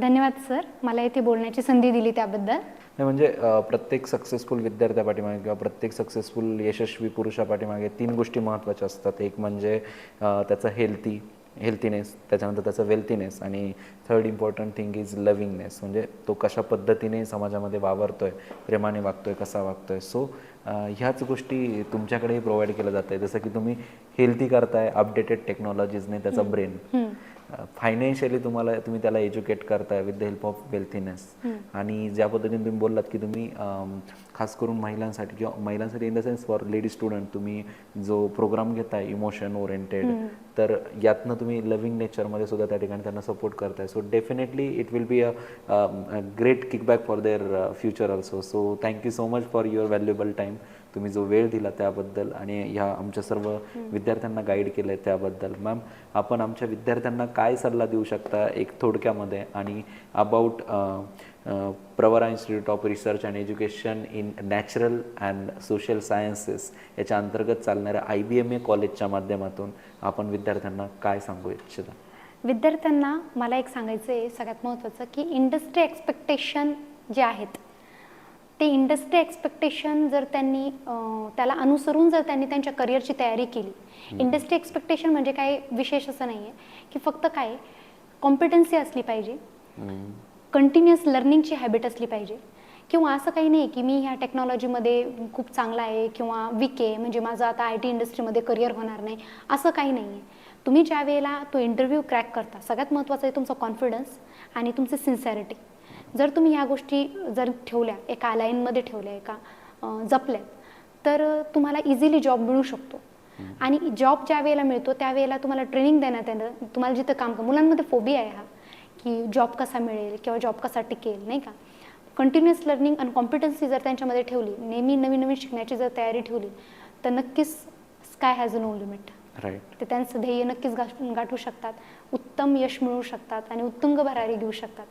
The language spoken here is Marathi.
धन्यवाद सर. मला इथे बोलण्याची संधी दिली त्याबद्दल. नाही म्हणजे प्रत्येक सक्सेसफुल विद्यार्थ्या पाठीमागे किंवा प्रत्येक सक्सेसफुल यशस्वी पुरुषा पाठीमागे तीन गोष्टी महत्त्वाच्या असतात. एक म्हणजे त्याचं हेल्थी हेल्थीनेस त्याच्यानंतर त्याचं वेल्थीनेस आणि third important thing is lovingness म्हणजे तो कशा पद्धतीने समाजामध्ये वावरतोय प्रेमाने वागतोय कसा वागतोय. सो ह्याच गोष्टी तुमच्याकडेही प्रोव्हाइड केलं जातं आहे जसं की तुम्ही हेल्थी करताय अपडेटेड टेक्नॉलॉजीजने त्याचा ब्रेन फायनान्शियली तुम्हाला तुम्ही त्याला एज्युकेट करताय with the help of wealthiness आणि ज्या पद्धतीने तुम्ही बोललात की तुम्ही खास करून महिलांसाठी किंवा महिलांसाठी in the sense for lady student तुम्ही जो प्रोग्राम घेताय इमोशन ओरिएंटेड तर यातनं तुम्ही लव्हिंग नेचरमध्ये सुद्धा त्या ठिकाणी त्यांना सपोर्ट करताय. So definitely it will be a great kickback for their future also so thank you so much for your valuable time तुम्ही जो वेळ दिला त्याबद्दल आणि ह्या आमच्या सर्व विद्यार्थ्यांना गाईड केलं आहे त्याबद्दल. मॅम आपण आमच्या विद्यार्थ्यांना काय सल्ला देऊ शकता एक थोडक्यामध्ये? आणि about Pravara institute of research and education in natural and social sciences याच्या अंतर्गत चालणाऱ्या आय बी एम ए कॉलेजच्या माध्यमातून आपण विद्यार्थ्यांना काय सांगू इच्छिता? विद्यार्थ्यांना मला एक सांगायचं आहे सगळ्यात महत्त्वाचं की इंडस्ट्री एक्सपेक्टेशन जे आहेत ते इंडस्ट्री एक्सपेक्टेशन जर त्यांनी त्याला अनुसरून जर त्यांनी त्यांच्या करिअरची तयारी केली. इंडस्ट्री एक्सपेक्टेशन म्हणजे काय विशेष असं नाही आहे की फक्त काय कॉम्पिटन्सी असली पाहिजे. कंटिन्युअस लर्निंगची हॅबिट असली पाहिजे. किंवा असं काही नाही की मी ह्या टेक्नॉलॉजीमध्ये खूप चांगला आहे किंवा वीक आहे म्हणजे माझं आता आय टी इंडस्ट्रीमध्ये करिअर होणार नाही. असं काही नाही आहे तुम्ही ज्या वेळेला तो इंटरव्ह्यू क्रॅक करता सगळ्यात महत्त्वाचं आहे तुमचा कॉन्फिडन्स आणि तुमचं सिन्सॅरिटी जर तुम्ही ह्या गोष्टी जर ठेवल्या एका लाईनमध्ये ठेवल्या एका जपल्या तर तुम्हाला इझिली जॉब मिळू शकतो. आणि जॉब ज्या वेळेला मिळतो त्यावेळेला तुम्हाला ट्रेनिंग देण्यात येतं तुम्हाला जिथं काम कर मुलांमध्ये फोबिया आहे हा की जॉब कसा मिळेल किंवा जॉब कसा टिकेल नाही का? कंटिन्युअस लर्निंग आणि कॉम्पिटन्सी जर त्यांच्यामध्ये ठेवली नेहमी नवीन नवीन शिकण्याची जर तयारी ठेवली तर नक्कीच sky has a no limit right ते त्यांचं ध्येय नक्कीच गाठ गाठू शकतात उत्तम यश मिळवू शकतात आणि उत्तुंग भरारी घेऊ शकतात.